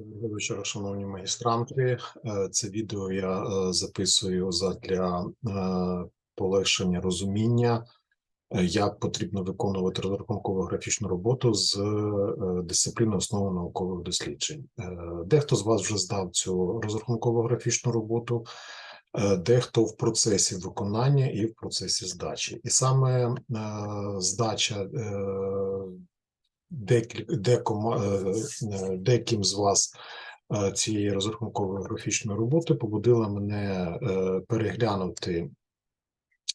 Доброго вечора, шановні магістранти. Е, Це відео я е, записую задля е, полегшення розуміння, як потрібно виконувати розрахунково графічну роботу з дисципліни основи наукових досліджень. Дехто з вас вже здав цю розрахунково графічну роботу, дехто в процесі виконання і в процесі здачі. І саме здача декома, е, е, деким з вас е, цієї розрахункової графічної роботи побудила мене переглянути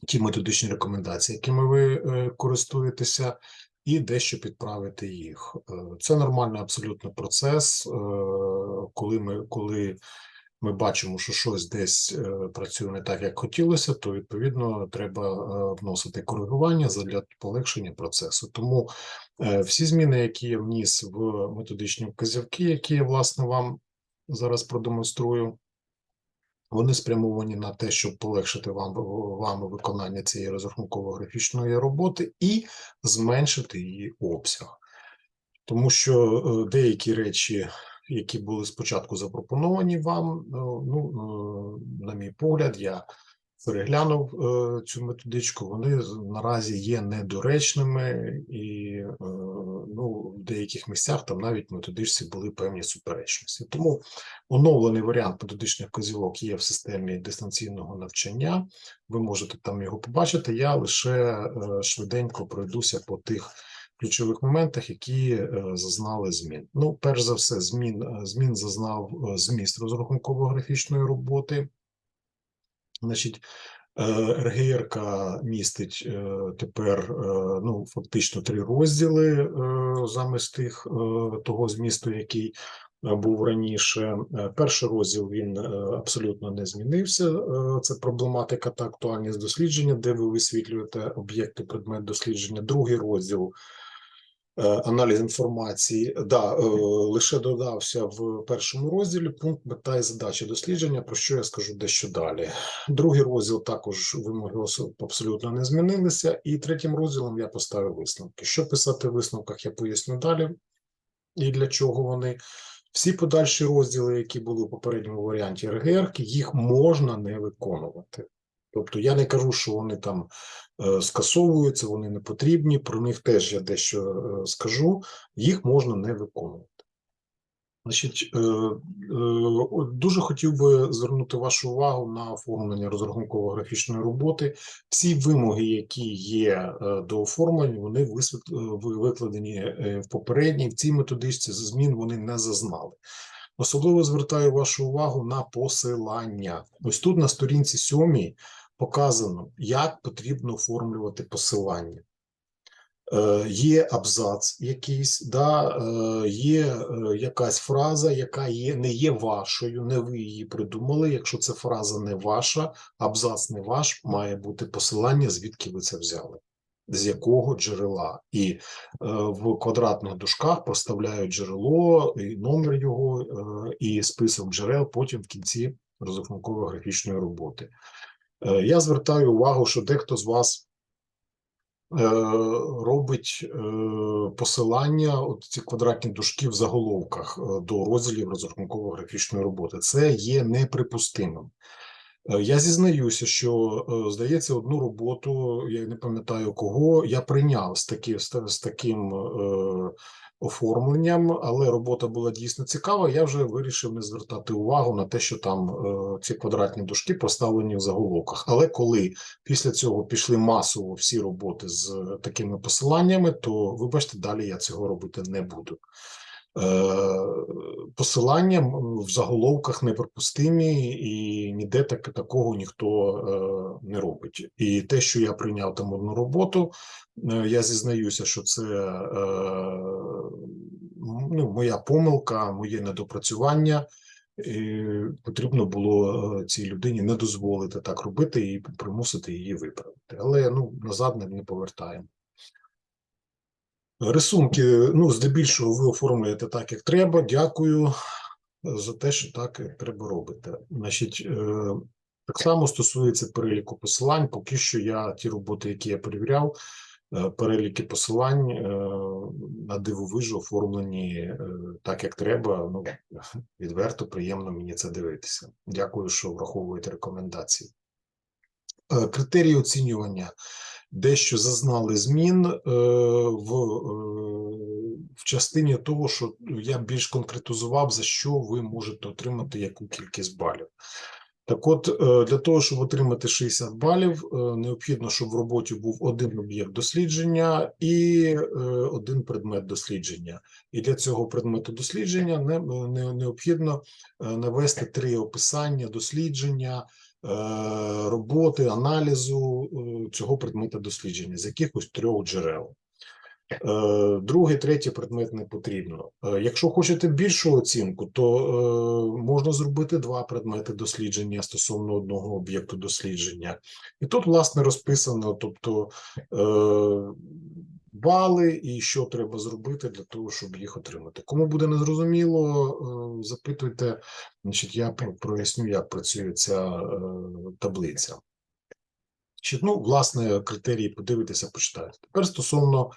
ті методичні рекомендації, якими ви користуєтеся, і дещо підправити їх. Це нормальний абсолютно процес, коли ми коли ми бачимо, що щось десь е, працює не так, як хотілося, то відповідно треба е, вносити коригування задля полегшення процесу. Тому е, всі зміни, які я вніс в методичні вказівки, які я власне вам зараз продемонструю, вони спрямовані на те, щоб полегшити вам вами виконання цієї розрахунково-графічної роботи і зменшити її обсяг. Тому що деякі речі, які були спочатку запропоновані вам, е, ну, е, на мій погляд, я переглянув е, цю методичку, вони наразі є недоречними, і ну, в деяких місцях там навіть в методичці були певні суперечності. Тому оновлений варіант методичних вказівок є в системі дистанційного навчання. Ви можете там його побачити. Я лише швиденько пройдуся по тих ключових моментах, які е, зазнали змін. Ну, перш за все, змін, е, змін зазнав е, зміст розрахунково-графічної роботи. Значить, РГРК містить тепер ну, фактично три розділи замість тих того змісту, який був раніше. Перший розділ він абсолютно не змінився. Це проблематика та актуальність дослідження, де ви висвітлюєте об'єкти предмет дослідження. Другий розділ аналіз інформації, да, е, лише додався в першому розділі пункт мета і задача дослідження, про що я скажу дещо далі. Другий розділ також вимоги абсолютно не змінилися, і третім розділом я поставив висновки. Що писати в висновках, я поясню далі, і для чого вони. Всі подальші розділи, які були в попередньому варіанті РГР, їх можна не виконувати. Тобто я не кажу, що вони там е, скасовуються, вони не потрібні. Про них теж я дещо е, скажу. Їх можна не виконувати. Значить, е, дуже хотів би звернути вашу увагу на оформлення розрахунково-графічної роботи. Всі вимоги, які є до оформлення, вони викладені в попередній. В цій методичці змін вони не зазнали. Особливо звертаю вашу увагу на посилання. Ось тут на сторінці сьомій показано, як потрібно оформлювати посилання. Е, Є абзац якийсь, да, е, є е, якась фраза, яка є, не є вашою, не ви її придумали. Якщо ця фраза не ваша, абзац не ваш, має бути посилання, звідки ви це взяли, з якого джерела. І е, в квадратних дужках проставляють джерело, і номер його, е, і список джерел потім в кінці розрахунково графічної роботи. Е, Я звертаю увагу, що дехто з вас е, робить е, посилання, от ці квадратні дужки в заголовках до розділів розрахунково-графічної роботи. Це є неприпустимим. Я зізнаюся, що здається, одну роботу, я не пам'ятаю кого, я прийняв з таки, з, таким оформленням, але робота була дійсно цікава. Я вже вирішив не звертати увагу на те, що там е, ці квадратні дужки поставлені в заголовках. Але коли після цього пішли масово всі роботи з такими посиланнями, то вибачте, далі я цього робити не буду. Е, Посилання в заголовках неприпустимі, і ніде так, такого ніхто е, не робить. І те, що я прийняв там одну роботу, е, я зізнаюся, що це ну, моя помилка, моє недопрацювання. І потрібно було цій людині не дозволити так робити і примусити її виправити. Але ну назад не повертаємо. Рисунки, ну, здебільшого, ви оформлюєте так, як треба. Дякую за те, що так треба робити. Значить, е, так само стосується переліку посилань. Поки що я ті роботи, які я перевіряв, е, переліки посилань е, на дивовижу оформлені е, так, як треба. Ну, відверто, приємно мені це дивитися. Дякую, що враховуєте рекомендації. Е, Критерії оцінювання дещо зазнали змін е, в, е, в частині того, що я більш конкретизував, за що ви можете отримати яку кількість балів. Так от, е, для того, щоб отримати 60 балів, необхідно, щоб в роботі був один об'єкт дослідження і один предмет дослідження. І для цього предмету дослідження не, не, необхідно навести три описання дослідження, роботи, аналізу е, цього предмета дослідження з якихось трьох джерел. Е, Другий, третій предмет не потрібно. Е, Якщо хочете більшу оцінку, то е, можна зробити два предмети дослідження стосовно одного об'єкту дослідження. І тут, власне, розписано, тобто бали і що треба зробити для того, щоб їх отримати. Кому буде незрозуміло, запитуйте, значить, я проясню, як працює ця таблиця. Чи, ну, власне, критерії подивитися, почитайте. Тепер стосовно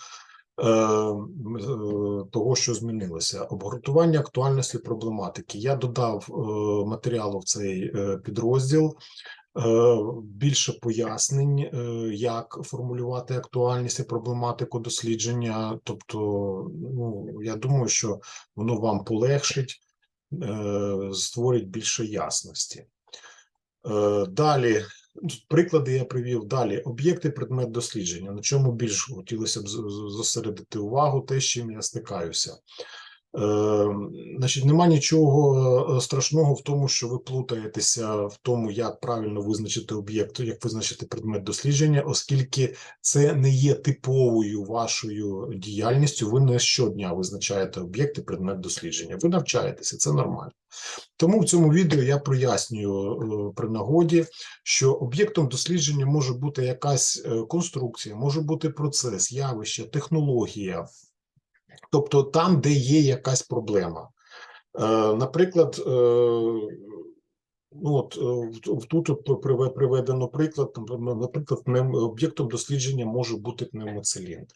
того, що змінилося, обґрунтування актуальності проблематики. Я додав е, матеріалу в цей е, підрозділ. е, Більше пояснень, е, як формулювати актуальність і проблематику дослідження. Тобто, ну я думаю, що воно вам полегшить, е, створить більше ясності. Е, Далі Приклади я привів далі. Об'єкти, предмет дослідження. На чому більш хотілося б зосередити увагу, те, з чим я стикаюся. Е, значить, нема нічого е, страшного в тому, що ви плутаєтеся в тому, як правильно визначити об'єкт, як визначити предмет дослідження, оскільки це не є типовою вашою діяльністю. Ви не щодня визначаєте об'єкти, предмет дослідження. Ви навчаєтеся, це нормально. Тому в цьому відео я прояснюю е, при нагоді, що об'єктом дослідження може бути якась конструкція, може бути процес, явище, технологія, тобто там, де є якась проблема. Е, Наприклад, е, ну от е, тут приведено приклад, наприклад, об'єктом дослідження може бути пневмоциліндр.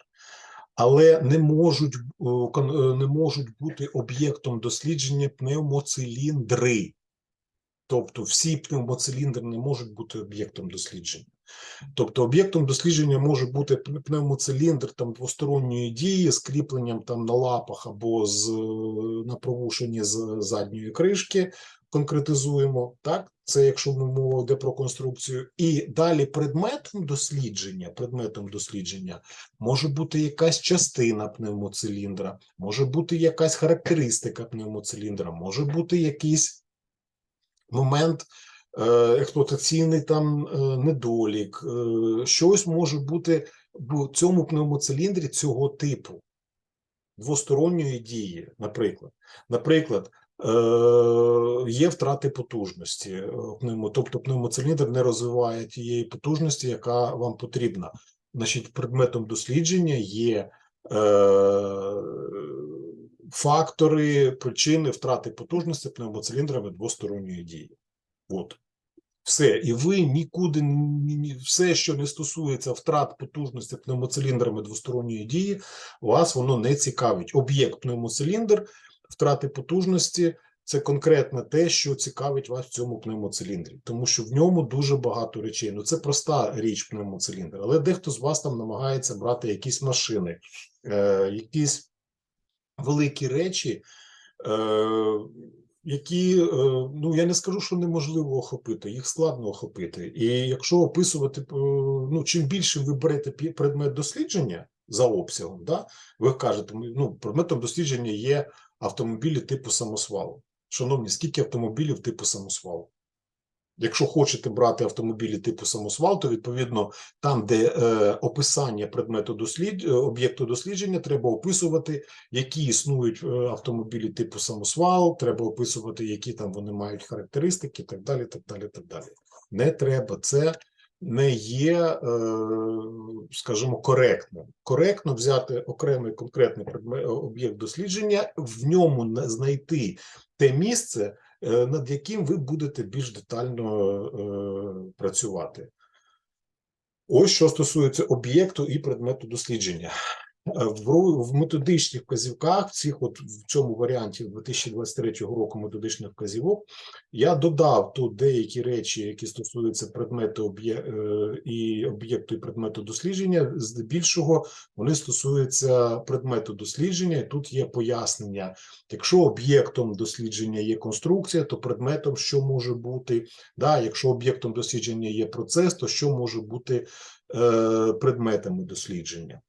Але не можуть, не можуть бути об'єктом дослідження пневмоциліндри. Тобто всі пневмоциліндри не можуть бути об'єктом дослідження. Тобто об'єктом дослідження може бути пн- пневмоциліндр там двосторонньої дії з кріпленням там на лапах або з на провушенні з задньої кришки. Конкретизуємо так. Це якщо ми мова йде про конструкцію, і далі предметом дослідження, предметом дослідження може бути якась частина пневмоциліндра, може бути якась характеристика пневмоциліндра, може бути якийсь момент експлуатаційний там е, недолік, е, щось може бути в цьому пневмоциліндрі цього типу двосторонньої дії, наприклад. Наприклад, е, є втрати потужності, е, тобто пневмоциліндр не розвиває тієї потужності, яка вам потрібна. Значить, предметом дослідження є е, фактори, причини втрати потужності пневмоциліндрами двосторонньої дії. От. Все, і ви нікуди ні- ні- все, що не стосується втрат потужності пневмоциліндрами двосторонньої дії, вас воно не цікавить. Об'єкт пневмоциліндр, втрати потужності це конкретно те, що цікавить вас в цьому пневмоциліндрі, тому що в ньому дуже багато речей. Ну це проста річ пневмоциліндр, але дехто з вас там намагається брати якісь машини, е, якісь великі речі. Е, які, е, ну я не скажу, що неможливо охопити, їх складно охопити. І якщо описувати, е, ну чим більше ви берете предмет дослідження за обсягом, да, ви кажете, ну, предметом дослідження є автомобілі типу самосвалу. Шановні, скільки автомобілів типу самосвалу? Якщо хочете брати автомобілі типу самосвал, то відповідно там, де е, описання предмету дослід... е, об'єкту дослідження, треба описувати, які існують е, автомобілі типу самосвал, треба описувати, які там вони мають характеристики, так далі. Так далі, так далі. Не треба. Це не є, е, скажімо, коректним. Коректно взяти окремий конкретний об'єкт дослідження, в ньому на- знайти те місце, над яким ви будете більш детально е, працювати. Ось що стосується об'єкту і предмету дослідження. Е, В, методичних вказівках, в цих от в цьому варіанті 2023 року методичних вказівок, я додав тут деякі речі, які стосуються предмету об'є, е, і об'єкту і предмету дослідження. Здебільшого вони стосуються предмету дослідження. І тут є пояснення. Якщо об'єктом дослідження є конструкція, то предметом що може бути. Да, якщо об'єктом дослідження є процес, то що може бути е, предметами дослідження.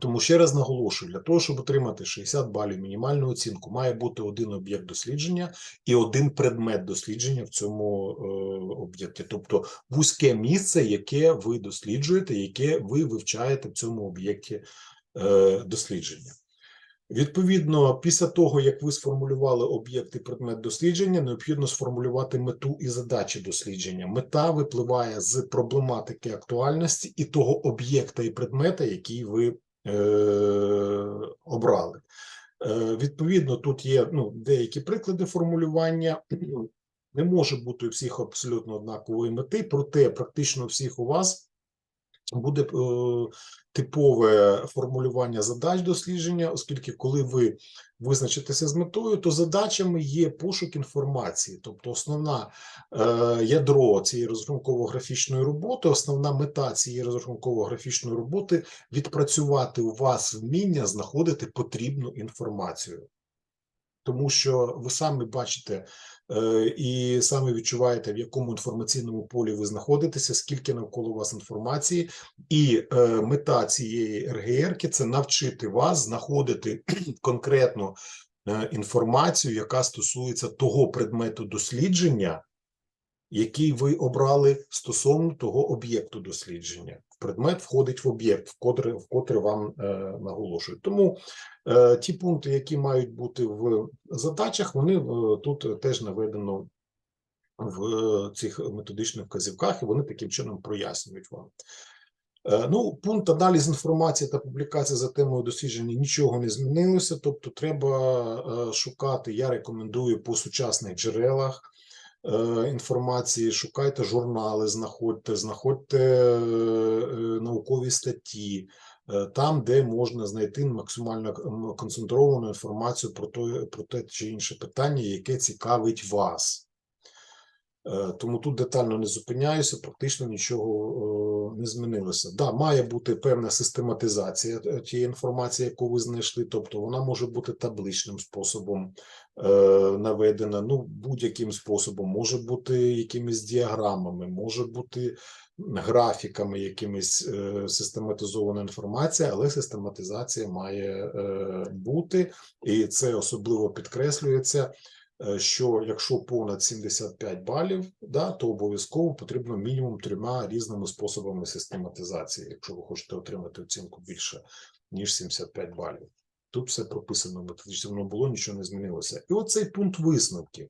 Тому ще раз наголошую: для того, щоб отримати 60 балів мінімальну оцінку, має бути один об'єкт дослідження і один предмет дослідження в цьому е, об'єкті, тобто вузьке місце, яке ви досліджуєте, яке ви вивчаєте в цьому об'єкті е, дослідження. Відповідно, після того, як ви сформулювали об'єкт і предмет дослідження, необхідно сформулювати мету і задачі дослідження. Мета випливає з проблематики актуальності і того об'єкта і предмета, який ви обрали. Е, відповідно, тут є ну, деякі приклади формулювання. Не може бути у всіх абсолютно однакової мети, проте практично всіх у вас буде е, типове формулювання задач дослідження, оскільки коли ви визначитеся з метою, то задачами є пошук інформації, тобто основна е, ядро цієї розрахунково-графічної роботи, основна мета цієї розрахунково-графічної роботи відпрацювати у вас вміння знаходити потрібну інформацію. Тому що ви самі бачите е, і самі відчуваєте, в якому інформаційному полі ви знаходитеся, скільки навколо вас інформації, і е, мета цієї РГРки це навчити вас знаходити конкретну е, інформацію, яка стосується того предмету дослідження, який ви обрали стосовно того об'єкту дослідження. Предмет входить в об'єкт, вкотре, вкотре вам е, наголошують. Тому е, ті пункти, які мають бути в задачах, вони е, тут теж наведено в е, цих методичних вказівках, і вони таким чином прояснюють вам. Е, Ну, пункт аналіз інформації та публікація за темою дослідження нічого не змінилося. Тобто, треба е, шукати. Я рекомендую по сучасних джерелах інформації, шукайте журнали, знаходьте, знаходьте е, е, наукові статті, е, там, де можна знайти максимально концентровану інформацію про те, про те чи інше питання, яке цікавить вас. Е, Тому тут детально не зупиняюся, практично нічого е, не змінилося. Да, має бути певна систематизація е, тієї інформації, яку ви знайшли, тобто вона може бути табличним способом наведена, ну будь-яким способом, може бути якимись діаграмами, може бути графіками, якимись систематизована інформація, але систематизація має бути, і це особливо підкреслюється що якщо понад 75 балів, да, то обов'язково потрібно мінімум трьома різними способами систематизації, якщо ви хочете отримати оцінку більше, ніж 75 балів. Тут все прописано методично, воно було, нічого не змінилося. І оцей пункт висновків.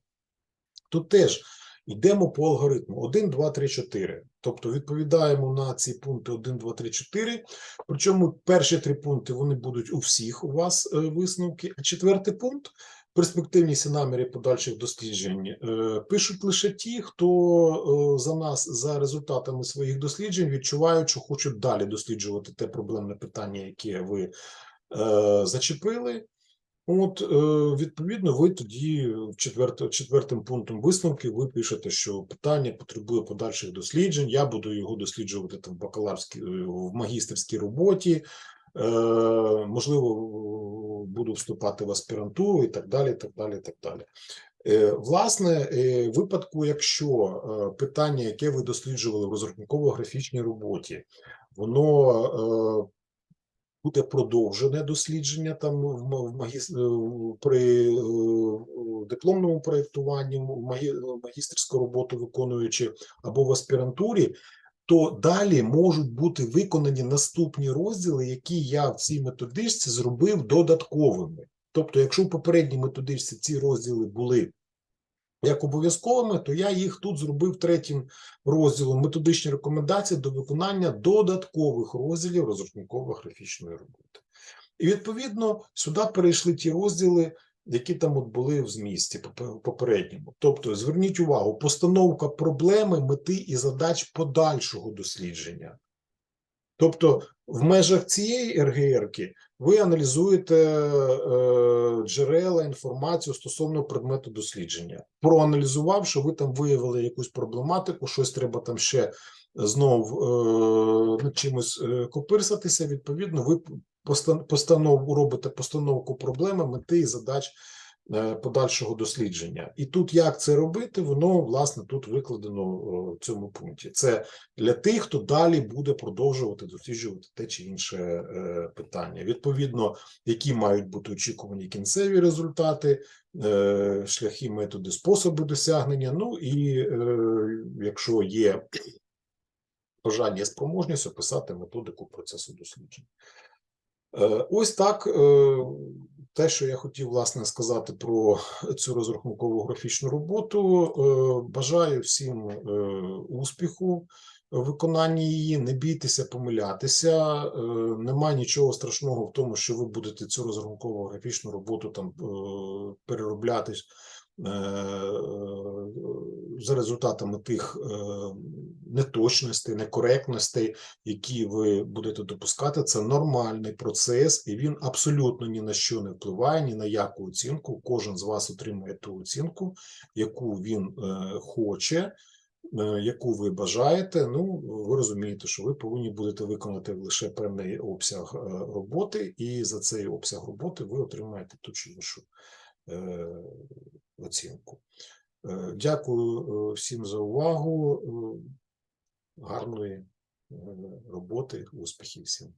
Тут теж йдемо по алгоритму 1, 2, 3, 4. Тобто відповідаємо на ці пункти 1, 2, 3, 4. Причому перші три пункти вони будуть у всіх у вас е, висновки, а четвертий пункт перспективність і наміри подальших досліджень е, пишуть лише ті, хто е, за нас за результатами своїх досліджень відчувають, що хочуть далі досліджувати те проблемне питання, яке ви е, зачепили. От, відповідно, ви тоді четверт, четвертим пунктом висновки ви пишете, що питання потребує подальших досліджень. Я буду його досліджувати там в бакалаврській в магістерській роботі. Е, можливо, буду вступати в аспірантуру і так далі. так далі, так далі. Е, Власне, е, в випадку, якщо е, питання, яке ви досліджували в розрахунково-графічній роботі, воно е, буде продовжене дослідження там в ма- в магіс... е, в- при е, дипломному проєктуванні, в магістерську роботу виконуючи або в аспірантурі, то далі можуть бути виконані наступні розділи, які я в цій методичці зробив додатковими. Тобто, якщо в попередній методичці ці розділи були як обов'язковими, то я їх тут зробив третім розділом методичні рекомендації до виконання додаткових розділів розрахунково-графічної роботи. І відповідно сюди перейшли ті розділи, які там от були в змісті попе- попередньому. Тобто, зверніть увагу, постановка проблеми, мети і задач подальшого дослідження. Тобто, в межах цієї РГРки ви аналізуєте е, джерела, інформацію стосовно предмету дослідження. Проаналізувавши, ви там виявили якусь проблематику, щось треба там ще знов е, над чимось е, копирсатися. Відповідно, ви постан- постанов, робите постановку проблеми, мети і задач е, подальшого дослідження. І тут як це робити, воно власне тут викладено в цьому пункті. Це для тих, хто далі буде продовжувати досліджувати те чи інше питання. Відповідно, які мають бути очікувані кінцеві результати, шляхи, методи, способи досягнення. Ну і якщо є бажання і спроможність описати методику процесу дослідження. Е, Ось так. е, Те, що я хотів власне сказати про цю розрахункову графічну роботу. Е, Бажаю всім успіху в виконанні її. Не бійтеся помилятися. Нема нічого страшного в тому, що ви будете цю розрахункову графічну роботу там переробляти за результатами тих е, неточностей, некоректностей, які ви будете допускати, це нормальний процес, і він абсолютно ні на що не впливає, ні на яку оцінку. Кожен з вас отримує ту оцінку, яку він е, хоче, е, яку ви бажаєте. Ну, ви розумієте, що ви повинні будете виконати лише певний обсяг е, роботи, і за цей обсяг роботи ви отримаєте ту чи іншу е, оцінку. Е, Дякую е, всім за увагу. Е, Гарної роботи, успіхів всім.